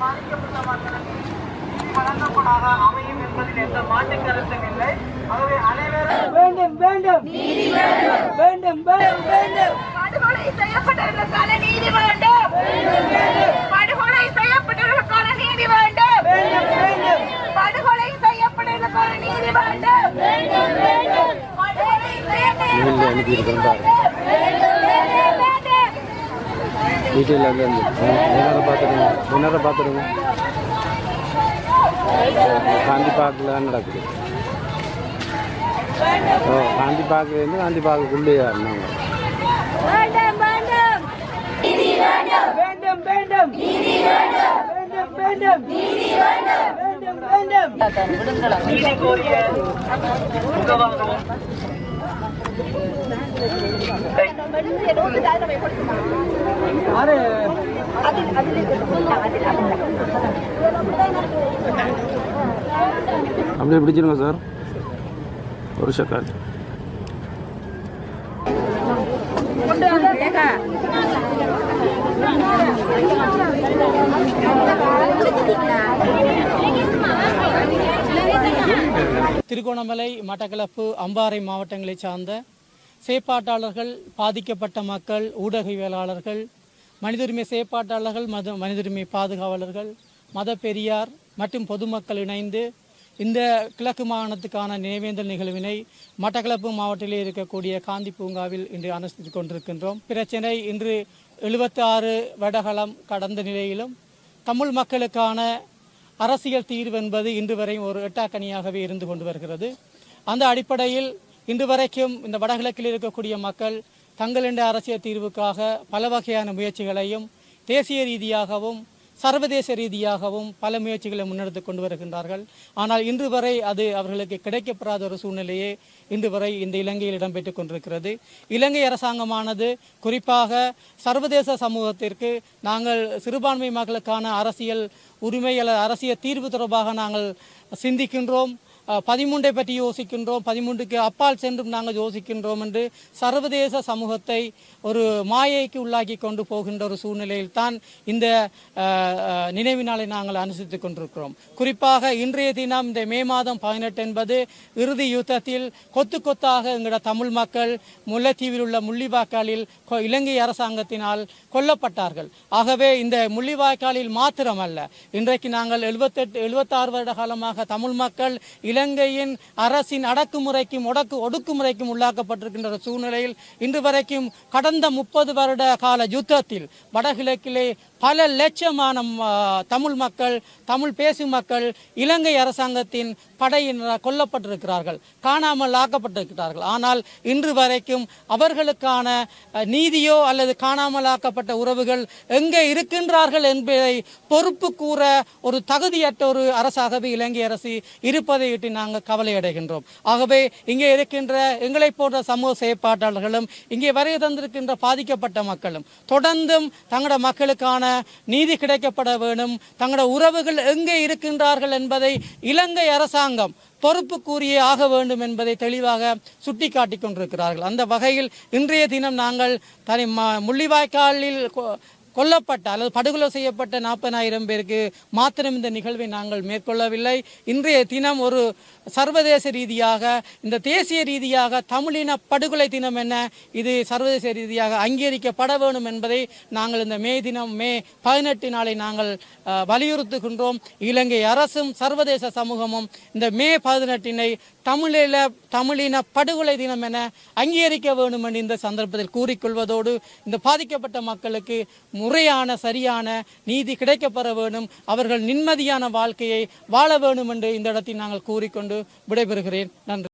பாதிக்கப்பட்ட மக்களுக்கு நீதி வழங்கப்படாத அமையும் என்பதில் எந்த மாற்று கருத்தும் இல்லை. ஆகவே அனைவரும் வேண்டும் வேண்டும். வேண்டும். வேண்டும் வேண்டும் படுகொலை செய்யப்பட்டவர்களுக்கான நீதி வேண்டும். படுகொலை செய்யப்பட்டவர்களுக்கான நீதி வேண்டும். படுகொலை செய்யப்பட்டவர்களுக்கான நீதி வேண்டும். படுகொலை செய்யப்பட்டவர்களுக்கான வீட்டில் வந்து நேரம் பார்த்துருங்க நேரம் பார்த்துருங்க காந்தி பார்க்கில் நடக்குது. ஓ காந்தி பார்க்லேருந்து காந்தி பார்க்குள்ளேயே இருந்தாங்க. வேண்டும் அப்படியே பிடிச்சிருங்க சார். ஒரு செகண்ட் திருகோணமலை மட்டக்களப்பு அம்பாறை மாவட்டங்களைச் சார்ந்த செயற்பாட்டாளர்கள் பாதிக்கப்பட்ட மக்கள் ஊடகவியலாளர்கள் மனிதுரிமை செயற்பாட்டாளர்கள் மத மனிதுரிமை பாதுகாவலர்கள் மத பெரியார் மற்றும் பொதுமக்கள் இணைந்து இந்த கிழக்கு மாகாணத்துக்கான நினைவேந்தல் நிகழ்வினை மட்டக்களப்பு மாவட்டத்திலே இருக்கக்கூடிய காந்தி பூங்காவில் இன்று அனுஷ்டித்துக் கொண்டிருக்கின்றோம். பிரச்சனை இன்று எழுபத்தி ஆறு வடகளம் கடந்த நிலையிலும் தமிழ் மக்களுக்கான அரசியல் தீர்வு என்பது இன்று வரையும் ஒரு எட்டாக்கனியாகவே இருந்து கொண்டு வருகிறது. அந்த அடிப்படையில் இன்று வரைக்கும் இந்த வடகிழக்கில் இருக்கக்கூடிய மக்கள் தங்களின் அரசியல் தீர்வுக்காக பல வகையான முயற்சிகளையும் தேசிய ரீதியாகவும் சர்வதேச ரீதியாகவும் பல முயற்சிகளை முன்னெடுத்து கொண்டு வருகின்றார்கள். ஆனால் இன்று வரை அது அவர்களுக்கு கிடைக்கப்படாத ஒரு சூழ்நிலையே இன்று வரை இந்த இலங்கையில் இடம்பெற்றுக் கொண்டிருக்கிறது. இலங்கை அரசாங்கமானது குறிப்பாக சர்வதேச சமூகத்திற்கு நாங்கள் சிறுபான்மை மக்களுக்கான அரசியல் உரிமை அல்லது அரசியல் தீர்வு தொடர்பாக நாங்கள் சிந்திக்கின்றோம். பதிமூன்றை பற்றி யோசிக்கின்றோம். பதிமூன்றுக்கு அப்பால் சென்றும் நாங்கள் யோசிக்கின்றோம் என்று சர்வதேச சமூகத்தை ஒரு மாயைக்கு உள்ளாக்கி கொண்டு போகின்ற ஒரு சூழ்நிலையில் தான் இந்த அஹ், நினைவு நாளை நாங்கள் அனுசரித்துக் கொண்டிருக்கிறோம். குறிப்பாக இன்றைய தினம் இந்த மே மாதம் பதினெட்டு என்பது இறுதி யுத்தத்தில் கொத்து கொத்தாக எங்களோட தமிழ் மக்கள் முல்லைத்தீவில் உள்ள முள்ளிவாய்க்காலில் கொ- இலங்கை அரசாங்கத்தினால் கொல்லப்பட்டார்கள். ஆகவே இந்த முள்ளிவாய்க்காலில் மாத்திரமல்ல. இன்றைக்கு நாங்கள் எழுபத்தெட்டு எழுபத்தாறு வருட காலமாக தமிழ் மக்கள் இலங்கையின் அரசின் அடக்குமுறைக்கும் ஒடக்கு ஒடுக்குமுறைக்கும் உள்ளாக்கப்பட்டிருக்கின்ற சூழ்நிலையில் இன்று வரைக்கும் கடந்த முப்பது வருட கால யுத்தத்தில் வடகிழக்கிலே பல லட்சமான தமிழ் மக்கள் தமிழ் பேசும் மக்கள் இலங்கை அரசாங்கத்தின் படையினரால் கொல்லப்பட்டிருக்கிறார்கள் காணாமல் ஆக்கப்பட்டிருக்கிறார்கள். ஆனால் இன்று வரைக்கும் அவர்களுக்கான நீதியோ அல்லது காணாமல் ஆக்கப்பட்ட உறவுகள் எங்கே இருக்கின்றார்கள் என்பதை பொறுப்பு கூற ஒரு தகுதியற்ற ஒரு அரசாகவே இலங்கை அரசு இருப்பதை இட்டு நாங்கள் கவலையடைகின்றோம் ஆகவே இங்கே இருக்கின்ற எங்களைப் போன்ற சமூக செயற்பாட்டாளர்களும் இங்கே வரைய தந்திருக்கின்ற பாதிக்கப்பட்ட மக்களும் தொடர்ந்தும் தங்களோட மக்களுக்கான நீதி கிடைக்கப்பட வேணும்? தங்களோட உறவுகள் எங்கே இருக்கின்றார்கள் என்பதை இலங்கை அரசாங்கம் பொறுப்பு கூறியே ஆக வேண்டும் என்பதை தெளிவாக சுட்டிக்காட்டிக் கொண்டிருக்கிறார்கள். அந்த வகையில் இன்றைய தினம் நாங்கள் தனி ம- முள்ளிவாய்க்காலில் கொல்லப்பட்ட அல்லது படுகொலை செய்யப்பட்ட நாற்பதாயிரம் பேருக்கு மாத்திரம் இந்த நிகழ்வை நாங்கள் மேற்கொள்ளவில்லை. இன்றைய தினம் ஒரு சர்வதேச ரீதியாக இந்த தேசிய ரீதியாக தமிழின படுகொலை தினம் என இது சர்வதேச ரீதியாக அங்கீகரிக்கப்பட வேண்டும் என்பதை நாங்கள் இந்த மே தினம் மே பதினெட்டு நாளை நாங்கள் வலியுறுத்துகின்றோம். இலங்கை அரசும் சர்வதேச சமூகமும் இந்த மே பதினெட்டினை தமிழில தமிழின படுகொலை தினம் என அங்கீகரிக்க வேண்டும் என்று இந்த சந்தர்ப்பத்தில் கூறிக்கொள்வதோடு இந்த பாதிக்கப்பட்ட மக்களுக்கு முறையான சரியான நீதி கிடைக்கப்பெற வேண்டும். அவர்கள் நிம்மதியான வாழ்க்கையை வாழ வேண்டும் என்று இந்த இடத்தில் நாங்கள் கூறிக்கொண்டு விடைபெறுகிறேன். நன்றி.